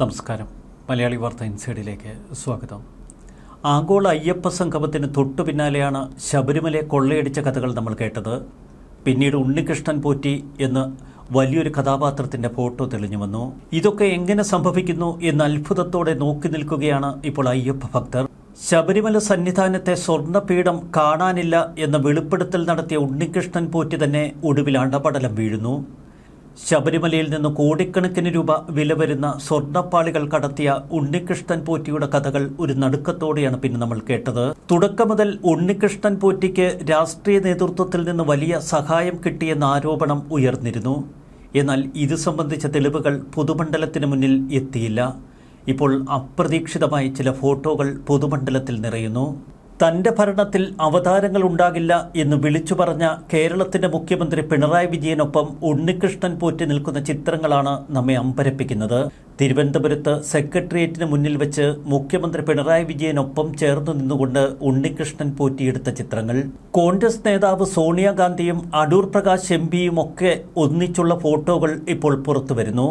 നമസ്കാരം. മലയാളി വാർത്ത ഇൻസൈഡിലേക്ക് സ്വാഗതം. ആഗോള അയ്യപ്പ സംഗമത്തിന് തൊട്ടു പിന്നാലെയാണ് ശബരിമലയെ കൊള്ളയടിച്ച കഥകൾ നമ്മൾ കേട്ടത്. പിന്നീട് ഉണ്ണികൃഷ്ണൻ പോറ്റി എന്ന് വലിയൊരു കഥാപാത്രത്തിന്റെ ഫോട്ടോ തെളിഞ്ഞു വന്നു. ഇതൊക്കെ എങ്ങനെ സംഭവിക്കുന്നു എന്ന് അത്ഭുതത്തോടെ നോക്കി നിൽക്കുകയാണ് ഇപ്പോൾ അയ്യപ്പ ഭക്തർ. ശബരിമല സന്നിധാനത്തെ സ്വർണപീഠം കാണാനില്ല എന്ന വെളിപ്പെടുത്തൽ നടത്തിയ ഉണ്ണികൃഷ്ണൻ പോറ്റി തന്നെ ഒടുവിൽ അണ്ടപടലം വീഴുന്നു. ശബരിമലയിൽ നിന്ന് കോടിക്കണക്കിന് രൂപ വില വരുന്ന സ്വർണപ്പാളികൾ കടത്തിയ ഉണ്ണികൃഷ്ണൻ പോറ്റിയുടെ കഥകൾ ഒരു നടുക്കത്തോടെയാണ് പിന്നെ നമ്മൾ കേട്ടത്. തുടക്കം മുതൽ ഉണ്ണികൃഷ്ണൻ പോറ്റിക്ക് രാഷ്ട്രീയ നേതൃത്വത്തിൽ നിന്ന് വലിയ സഹായം കിട്ടിയെന്ന ആരോപണം ഉയർന്നിരുന്നു. എന്നാൽ ഇത് സംബന്ധിച്ച തെളിവുകൾ പൊതുമണ്ഡലത്തിന് മുന്നിൽ എത്തിയില്ല. ഇപ്പോൾ അപ്രതീക്ഷിതമായി ചില ഫോട്ടോകൾ പൊതുമണ്ഡലത്തിൽ നിറയുന്നു. തന്റെ ഭരണത്തിൽ അവതാരങ്ങൾ ഉണ്ടാകില്ല എന്ന് വിളിച്ചു പറഞ്ഞ കേരളത്തിന്റെ മുഖ്യമന്ത്രി പിണറായി വിജയനൊപ്പം ഉണ്ണികൃഷ്ണൻ പോറ്റി നിൽക്കുന്ന ചിത്രങ്ങളാണ് നമ്മെ അമ്പരപ്പിക്കുന്നത്. തിരുവനന്തപുരത്ത് സെക്രട്ടേറിയറ്റിന് മുന്നിൽ വെച്ച് മുഖ്യമന്ത്രി പിണറായി വിജയനൊപ്പം ചേർന്നു നിന്നുകൊണ്ട് ഉണ്ണികൃഷ്ണൻ പോറ്റിയെടുത്ത ചിത്രങ്ങൾ. കോൺഗ്രസ് നേതാവ് സോണിയാഗാന്ധിയും അടൂർ പ്രകാശ് എം പിയും ഒക്കെ ഒന്നിച്ചുള്ള ഫോട്ടോകൾ ഇപ്പോൾ പുറത്തുവരുന്നു.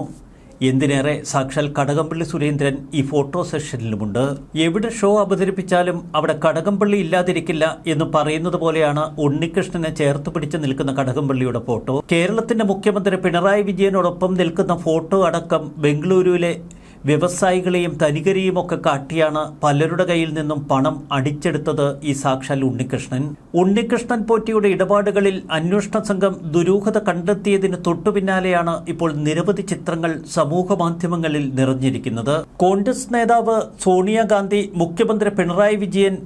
എന്തിനേറെ സാക്ഷാൽ കടകംപള്ളി സുരേന്ദ്രൻ ഈ ഫോട്ടോ സെഷനിലുമുണ്ട്. എവിടെ ഷോ അവതരിപ്പിച്ചാലും അവിടെ കടകംപള്ളി ഇല്ലാതിരിക്കില്ല എന്ന് പറയുന്നത് പോലെയാണ് ഉണ്ണികൃഷ്ണനെ ചേർത്ത് പിടിച്ച് നിൽക്കുന്ന കടകംപള്ളിയുടെ ഫോട്ടോ. കേരളത്തിന്റെ മുഖ്യമന്ത്രി പിണറായി വിജയനോടൊപ്പം നിൽക്കുന്ന ഫോട്ടോ അടക്കം ബംഗളൂരുവിലെ വ്യവസായികളെയും ധനികരെയും ഒക്കെ കാട്ടിയാണ് പലരുടെ കയ്യിൽ നിന്നും പണം അടിച്ചെടുത്തത് ഈ സാക്ഷാൽ ഉണ്ണികൃഷ്ണൻ. ഉണ്ണികൃഷ്ണൻ പോറ്റിയുടെ ഇടപാടുകളിൽ അന്വേഷണ സംഘം ദുരൂഹത കണ്ടെത്തിയതിന് തൊട്ടുപിന്നാലെയാണ് ഇപ്പോൾ നിരവധി ചിത്രങ്ങൾ സമൂഹ മാധ്യമങ്ങളിൽ നിറഞ്ഞിരിക്കുന്നത്. കോൺഗ്രസ് നേതാവ് സോണിയാഗാന്ധി മുഖ്യമന്ത്രി പിണറായി വിജയൻ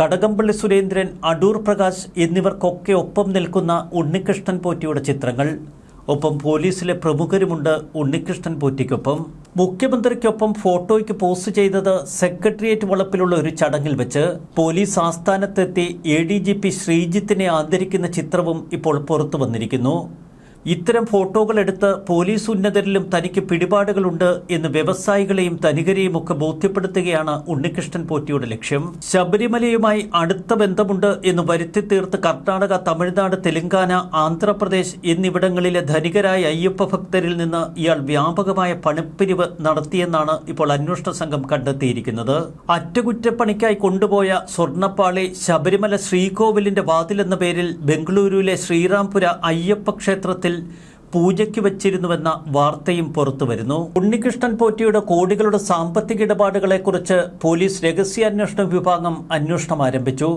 കടകംപള്ളി സുരേന്ദ്രൻ അടൂർ പ്രകാശ് എന്നിവർക്കൊക്കെ ഒപ്പം നിൽക്കുന്ന ഉണ്ണികൃഷ്ണൻ പോറ്റിയുടെ ചിത്രങ്ങൾ. ഒപ്പം പോലീസിലെ പ്രമുഖരുമുണ്ട് ഉണ്ണികൃഷ്ണൻ പോറ്റിക്കൊപ്പം. മുഖ്യമന്ത്രിക്കൊപ്പം ഫോട്ടോയ്ക്ക് പോസ്റ്റ് ചെയ്തത് സെക്രട്ടേറിയറ്റ് വളപ്പിലുള്ള ഒരു ചടങ്ങിൽ വെച്ച് പോലീസ് ആസ്ഥാനത്തെത്തി എ ഡി ജി പി ശ്രീജിത്തിനെ ആദരിക്കുന്ന ചിത്രവും ഇപ്പോൾ പുറത്തു വന്നിരിക്കുന്നു. ഇത്തരം ഫോട്ടോകൾ എടുത്ത് പോലീസ് ഉന്നതരിലും തനിക്ക് പിടിപാടുകളുണ്ട് എന്ന് വ്യവസായികളെയും ധനികരെയും ഒക്കെ ബോധ്യപ്പെടുത്തുകയാണ് ഉണ്ണികൃഷ്ണൻ പോറ്റിയുടെ ലക്ഷ്യം. ശബരിമലയുമായി അടുത്ത ബന്ധമുണ്ട് എന്ന് വരുത്തി തീർത്ത് കർണാടക തമിഴ്നാട് തെലങ്കാന ആന്ധ്രാപ്രദേശ് എന്നിവിടങ്ങളിലെ ധനികരായ അയ്യപ്പ ഭക്തരിൽ നിന്ന് ഇയാൾ വ്യാപകമായ പണപ്പിരിവ് നടത്തിയെന്നാണ് ഇപ്പോൾ അന്വേഷണ സംഘം കണ്ടെത്തിയിരിക്കുന്നത്. അറ്റകുറ്റപ്പണിക്കായി കൊണ്ടുപോയ സ്വർണപ്പാളി ശബരിമല ശ്രീകോവിലിന്റെ എന്ന പേരിൽ ബംഗളൂരുവിലെ ശ്രീറാംപുര അയ്യപ്പ ക്ഷേത്രത്തിൽ പൂജയ്ക്ക് വച്ചിരുന്നുവെന്ന വാർത്തയും പുറത്തുവരുന്നു. ഉണ്ണികൃഷ്ണൻ പോറ്റിയുടെ കോടികളുടെ സാമ്പത്തിക ഇടപാടുകളെക്കുറിച്ച് പോലീസ് രഹസ്യാന്വേഷണ വിഭാഗം അന്വേഷണം ആരംഭിച്ചു.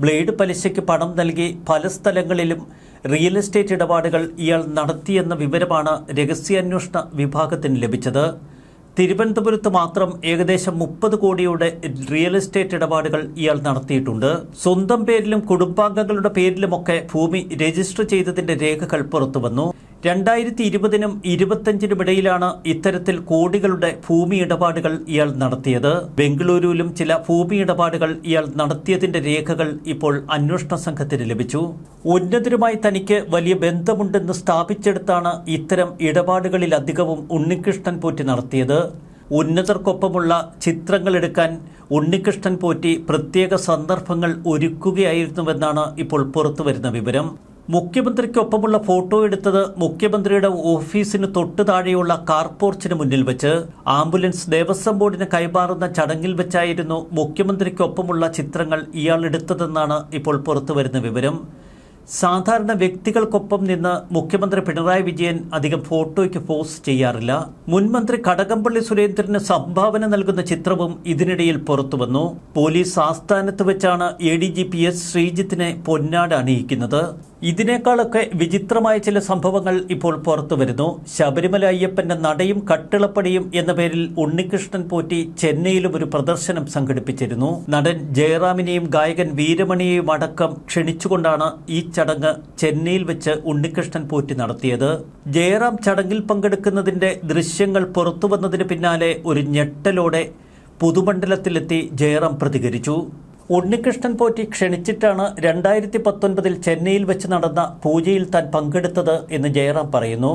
ബ്ലേഡ് പലിശയ്ക്ക് പണം നൽകി പല സ്ഥലങ്ങളിലും റിയൽ എസ്റ്റേറ്റ് ഇടപാടുകൾ ഇയാൾ നടത്തിയെന്ന വിവരമാണ് രഹസ്യാന്വേഷണ വിഭാഗത്തിന് ലഭിച്ചത്. തിരുവനന്തപുരത്ത് മാത്രം ഏകദേശം മുപ്പത് കോടിയുടെ റിയൽ എസ്റ്റേറ്റ് ഇടപാടുകൾ ഇയാൾ നടത്തിയിട്ടുണ്ട്. സ്വന്തം പേരിലും കുടുംബാംഗങ്ങളുടെ പേരിലുമൊക്കെ ഭൂമി രജിസ്റ്റർ ചെയ്തതിന്റെ രേഖകൾ പുറത്തുവന്നു. രണ്ടായിരത്തി ഇരുപതിനും ഇരുപത്തഞ്ചിനും ഇടയിലാണ് ഇത്തരത്തിൽ കോടികളുടെ ഭൂമി ഇടപാടുകൾ ഇയാൾ നടത്തിയത്. ബംഗളൂരുവിലും ചില ഭൂമി ഇടപാടുകൾ ഇയാൾ നടത്തിയതിന്റെ രേഖകൾ ഇപ്പോൾ അന്വേഷണ സംഘത്തിന് ലഭിച്ചു. ഉന്നതരുമായി തനിക്ക് വലിയ ബന്ധമുണ്ടെന്ന് സ്ഥാപിച്ചെടുത്താണ് ഇത്തരം ഇടപാടുകളിൽ അധികവും ഉണ്ണികൃഷ്ണൻ പോറ്റി നടത്തിയത്. ഉന്നതർക്കൊപ്പമുള്ള ചിത്രങ്ങൾ എടുക്കാൻ ഉണ്ണികൃഷ്ണൻ പോറ്റി പ്രത്യേക സന്ദർഭങ്ങൾ ഒരുക്കുകയായിരുന്നുവെന്നാണ് ഇപ്പോൾ പുറത്തുവരുന്ന വിവരം. മുഖ്യമന്ത്രിക്കൊപ്പമുള്ള ഫോട്ടോ എടുത്തത് മുഖ്യമന്ത്രിയുടെ ഓഫീസിന് തൊട്ടു താഴെയുള്ള കാർപോർച്ചിന് മുന്നിൽ വെച്ച്. ആംബുലൻസ് ദേവസ്വം ബോർഡിന് കൈമാറുന്ന ചടങ്ങിൽ വെച്ചായിരുന്നു മുഖ്യമന്ത്രിക്കൊപ്പമുള്ള ചിത്രങ്ങൾ ഇയാൾ എടുത്തതെന്നാണ് ഇപ്പോൾ പുറത്തുവരുന്ന വിവരം. സാധാരണ വ്യക്തികൾക്കൊപ്പം നിന്ന് മുഖ്യമന്ത്രി പിണറായി വിജയൻ അധികം ഫോട്ടോയ്ക്ക് പോസ്റ്റ് ചെയ്യാറില്ല. മുൻമന്ത്രി കടകംപള്ളി സുരേന്ദ്രന് സംഭാവന നൽകുന്ന ചിത്രവും ഇതിനിടയിൽ പുറത്തുവന്നു പോലീസ് ആസ്ഥാനത്ത് വെച്ചാണ് A D G P S ശ്രീജിത്തിനെ പൊന്നാട് അണിയിക്കുന്നത്. ഇതിനേക്കാളൊക്കെ വിചിത്രമായ ചില സംഭവങ്ങൾ ഇപ്പോൾ പുറത്തു വരുന്നു. ശബരിമല അയ്യപ്പന്റെ നടയും കട്ടിളപ്പടിയും എന്ന പേരിൽ ഉണ്ണികൃഷ്ണൻ പോറ്റി ചെന്നൈയിലും ഒരു പ്രദർശനം സംഘടിപ്പിച്ചിരുന്നു. നടൻ ജയറാമിനെയും ഗായകൻ വീരമണിയെയും അടക്കം ക്ഷണിച്ചുകൊണ്ടാണ് ഈ ചടങ്ങ് ചെന്നൈയിൽ വെച്ച് ഉണ്ണികൃഷ്ണൻ പോറ്റി നടത്തിയത്. ജയറാം ചടങ്ങിൽ പങ്കെടുക്കുന്നതിന്റെ ദൃശ്യങ്ങൾ പുറത്തു വന്നതിന് പിന്നാലെ ഒരു ഞെട്ടലോടെ പുതുമണ്ഡലത്തിലെത്തി ജയറാം പ്രതികരിച്ചു. ഉണ്ണികൃഷ്ണൻ പോറ്റി ക്ഷണിച്ചിട്ടാണ് രണ്ടായിരത്തി പത്തൊൻപതിൽ ചെന്നൈയിൽ വെച്ച് നടന്ന പൂജയിൽ താൻ പങ്കെടുത്തത് എന്ന് ജയറാം പറയുന്നു.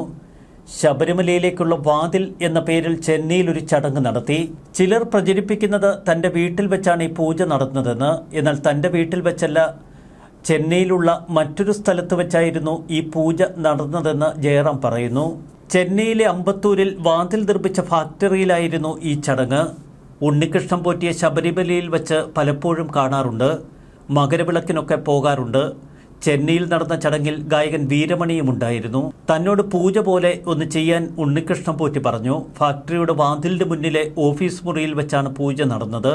ശബരിമലയിലേക്കുള്ള വാതിൽ എന്ന പേരിൽ ചെന്നൈയിൽ ഒരു ചടങ്ങ് നടത്തി. ചിലർ പ്രചരിപ്പിക്കുന്നത് തന്റെ വീട്ടിൽ വെച്ചാണ് ഈ പൂജ നടന്നതെന്ന്. എന്നാൽ തന്റെ വീട്ടിൽ വെച്ചല്ല ചെന്നൈയിലുള്ള മറ്റൊരു സ്ഥലത്ത് വെച്ചായിരുന്നു ഈ പൂജ നടന്നതെന്ന് ജയറാം പറയുന്നു. ചെന്നൈയിലെ അമ്പത്തൂരിൽ വാതിൽ നിർമ്മിച്ച ഫാക്ടറിയിലായിരുന്നു ഈ ചടങ്ങ്. ഉണ്ണികൃഷ്ണൻ പോറ്റിയ ശബരിമലയിൽ വച്ച് പലപ്പോഴും കാണാറുണ്ട്. മകരവിളക്കിനൊക്കെ പോകാറുണ്ട്. ചെന്നൈയിൽ നടന്ന ചടങ്ങിൽ ഗായകൻ വീരമണിയും ഉണ്ടായിരുന്നു. തന്നോട് പൂജ പോലെ ഒന്ന് ചെയ്യാൻ ഉണ്ണികൃഷ്ണൻ പോറ്റി പറഞ്ഞു. ഫാക്ടറിയുടെ വാതിലിന്റെ മുന്നിലെ ഓഫീസ് മുറിയിൽ വെച്ചാണ് പൂജ നടന്നത്.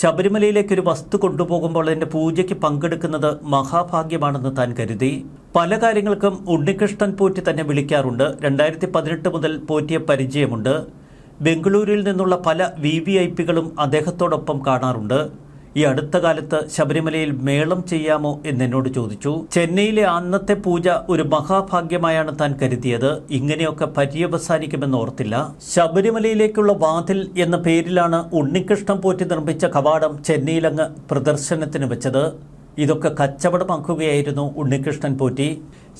ശബരിമലയിലേക്ക് ഒരു വസ്തു കൊണ്ടുപോകുമ്പോൾ അതിന്റെ പൂജയ്ക്ക് പങ്കെടുക്കുന്നത് മഹാഭാഗ്യമാണെന്ന് താൻ കരുതി. പല കാര്യങ്ങൾക്കും ഉണ്ണികൃഷ്ണൻ പോറ്റി തന്നെ വിളിക്കാറുണ്ട്. രണ്ടായിരത്തി പതിനെട്ട് മുതൽ പോറ്റിയെ പരിചയമുണ്ട്. ബംഗളൂരുവിൽ നിന്നുള്ള പല വി വി ഐ പികളും അദ്ദേഹത്തോടൊപ്പം കാണാറുണ്ട്. ഈ അടുത്ത കാലത്ത് ശബരിമലയിൽ മേളം ചെയ്യാമോ എന്നെന്നോട് ചോദിച്ചു. ചെന്നൈയിലെ അന്നത്തെ പൂജ ഒരു മഹാഭാഗ്യമായാണ് താൻ കരുതിയത്. ഇങ്ങനെയൊക്കെ പര്യവസാനിക്കുമെന്ന് ഓർത്തില്ല. ശബരിമലയിലേക്കുള്ള വാതിൽ എന്ന പേരിലാണ് ഉണ്ണികൃഷ്ണൻ പോറ്റി നിർമ്മിച്ച കവാടം ചെന്നൈയിലങ്ങ് പ്രദർശനത്തിന് വെച്ചത്. ഇതൊക്കെ കച്ചവടമാക്കുകയായിരുന്നു ഉണ്ണികൃഷ്ണൻ പോറ്റി.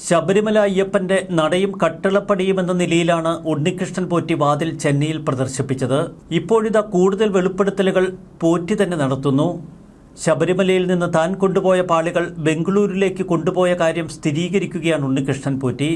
ശബരിമല അയ്യപ്പന്റെ നടയും കട്ടിളപ്പടിയും എന്ന നിലയിലാണ് ഉണ്ണികൃഷ്ണൻ പോറ്റി വാതിൽ ചെന്നൈയിൽ പ്രദർശിപ്പിച്ചത്. ഇപ്പോഴിതാ കൂടുതൽ വെളിപ്പെടുത്തലുകൾ പോറ്റി തന്നെ നടത്തുന്നു. ശബരിമലയിൽ നിന്ന് താൻ കൊണ്ടുപോയ പാളികൾ ബംഗളൂരുവിലേക്ക് കൊണ്ടുപോയ കാര്യം സ്ഥിരീകരിക്കുകയാണ് ഉണ്ണികൃഷ്ണൻ പോറ്റി.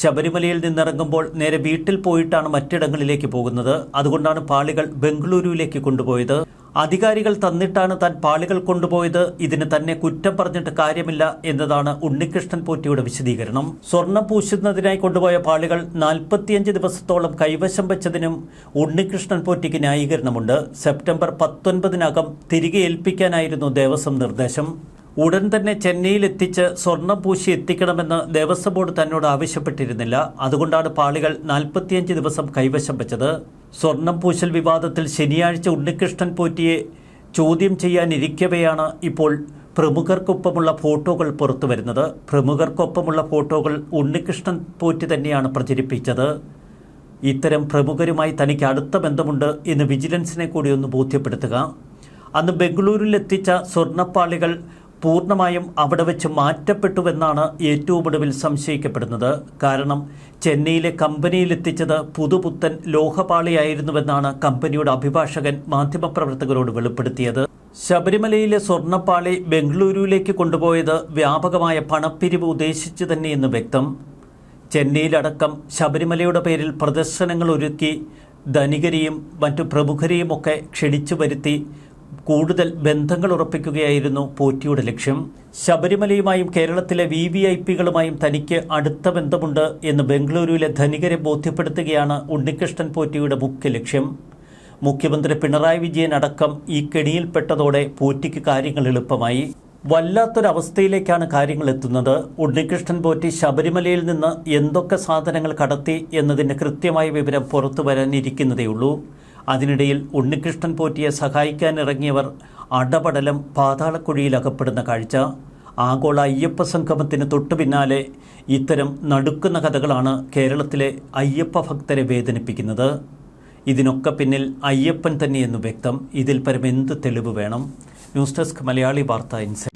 ശബരിമലയിൽ നിന്നിറങ്ങുമ്പോൾ നേരെ വീട്ടിൽ പോയിട്ടാണ് മറ്റിടങ്ങളിലേക്ക് പോകുന്നത്. അതുകൊണ്ടാണ് പാളികൾ ബംഗളൂരുവിലേക്ക് കൊണ്ടുപോയത്. അധികാരികൾ തന്നിട്ടാണ് താൻ പാളികൾ കൊണ്ടുപോയത്. ഇതിന് തന്നെ കുറ്റം പറഞ്ഞിട്ട് കാര്യമില്ല എന്നതാണ് ഉണ്ണികൃഷ്ണൻ പോറ്റിയുടെ വിശദീകരണം. സ്വർണം പൂശുന്നതിനായി കൊണ്ടുപോയ പാളികൾ നാൽപ്പത്തിയഞ്ച് ദിവസത്തോളം കൈവശം വെച്ചതിനും ഉണ്ണികൃഷ്ണൻ പോറ്റിക്ക് ന്യായീകരണമുണ്ട്. സെപ്റ്റംബർ പത്തൊൻപതിനകം തിരികെ ഏൽപ്പിക്കാനായിരുന്നു ദേവസ്വം നിർദ്ദേശം. ഉടൻ തന്നെ ചെന്നൈയിൽ എത്തിച്ച് സ്വർണം പൂശി എത്തിക്കണമെന്ന് ദേവസ്വം ബോർഡ് തന്നോട് ആവശ്യപ്പെട്ടിരുന്നില്ല. അതുകൊണ്ടാണ് പാളികൾ നാൽപ്പത്തിയഞ്ച് ദിവസം കൈവശം വെച്ചത്. സ്വർണം പൂശൽ വിവാദത്തിൽ ശനിയാഴ്ച ഉണ്ണികൃഷ്ണൻ പോറ്റിയെ ചോദ്യം ചെയ്യാനിരിക്കവെയാണ് ഇപ്പോൾ പ്രമുഖർക്കൊപ്പമുള്ള ഫോട്ടോകൾ പുറത്തു വരുന്നത് പ്രമുഖർക്കൊപ്പമുള്ള ഫോട്ടോകൾ ഉണ്ണികൃഷ്ണൻ പോറ്റി തന്നെയാണ് പ്രചരിപ്പിച്ചത്. ഇത്തരം പ്രമുഖരുമായി തനിക്ക് അടുത്ത ബന്ധമുണ്ട് എന്ന് വിജിലൻസിനെ കൂടി ഒന്ന് ബോധ്യപ്പെടുത്തുക. അന്ന് ബംഗളൂരുവിലെത്തിച്ച സ്വർണപ്പാളികൾ പൂർണമായും അവിടെ വെച്ച് മാറ്റപ്പെട്ടുവെന്നാണ് ഏറ്റവും ഒടുവിൽ സംശയിക്കപ്പെടുന്നത്. കാരണം ചെന്നൈയിലെ കമ്പനിയിലെത്തിച്ചത് പുതുപുത്തൻ ലോഹപാളിയായിരുന്നുവെന്നാണ് കമ്പനിയുടെ അഭിഭാഷകൻ മാധ്യമപ്രവർത്തകരോട് വെളിപ്പെടുത്തിയത്. ശബരിമലയിലെ സ്വർണപ്പാളി ബംഗളൂരുവിലേക്ക് കൊണ്ടുപോയത് വ്യാപകമായ പണപ്പിരിവ് ഉദ്ദേശിച്ചു തന്നെയെന്ന് വ്യക്തം. ചെന്നൈയിലടക്കം ശബരിമലയുടെ പേരിൽ പ്രദർശനങ്ങൾ ഒരുക്കി ധനികരെയും മറ്റു പ്രമുഖരെയുമൊക്കെ ക്ഷണിച്ചു വരുത്തി കൂടുതൽ ബന്ധങ്ങൾ ഉറപ്പിക്കുകയായിരുന്നു പോറ്റിയുടെ ലക്ഷ്യം. ശബരിമലയുമായും കേരളത്തിലെ വി വി ഐ പികളുമായും തനിക്ക് അടുത്ത ബന്ധമുണ്ട് എന്ന് ബംഗളൂരുവിലെ ധനികരെ ബോധ്യപ്പെടുത്തുകയാണ് ഉണ്ണികൃഷ്ണൻ പോറ്റിയുടെ മുഖ്യ ലക്ഷ്യം. മുഖ്യമന്ത്രി പിണറായി വിജയൻ അടക്കം ഈ കെണിയിൽപ്പെട്ടതോടെ പോറ്റിക്ക് കാര്യങ്ങൾ എളുപ്പമായി. വല്ലാത്തൊരവസ്ഥയിലേക്കാണ് കാര്യങ്ങൾ എത്തുന്നത്. ഉണ്ണികൃഷ്ണൻ പോറ്റി ശബരിമലയിൽ നിന്ന് എന്തൊക്കെ സാധനങ്ങൾ കടത്തി എന്നതിന്റെ കൃത്യമായ വിവരം പുറത്തു വരാനിരിക്കുന്നതേയുള്ളൂ. അതിനിടയിൽ ഉണ്ണികൃഷ്ണൻ പോറ്റിയെ സഹായിക്കാൻ ഇറങ്ങിയവർ അടപടലം പാതാളക്കുഴിയിൽ അകപ്പെടുന്ന കാഴ്ച. ആഗോള അയ്യപ്പ സംഗമത്തിന് തൊട്ടു പിന്നാലെ ഇത്തരം നടുക്കുന്ന കഥകളാണ് കേരളത്തിലെ അയ്യപ്പ ഭക്തരെ വേദനിപ്പിക്കുന്നത്. ഇതിനൊക്കെ പിന്നിൽ അയ്യപ്പൻ തന്നെയെന്ന് വ്യക്തം. ഇതിൽ പരം എന്ത് തെളിവ് വേണം. ന്യൂസ് ഡെസ്ക് മലയാളി വാർത്ത ഇൻസൈറ്റ്.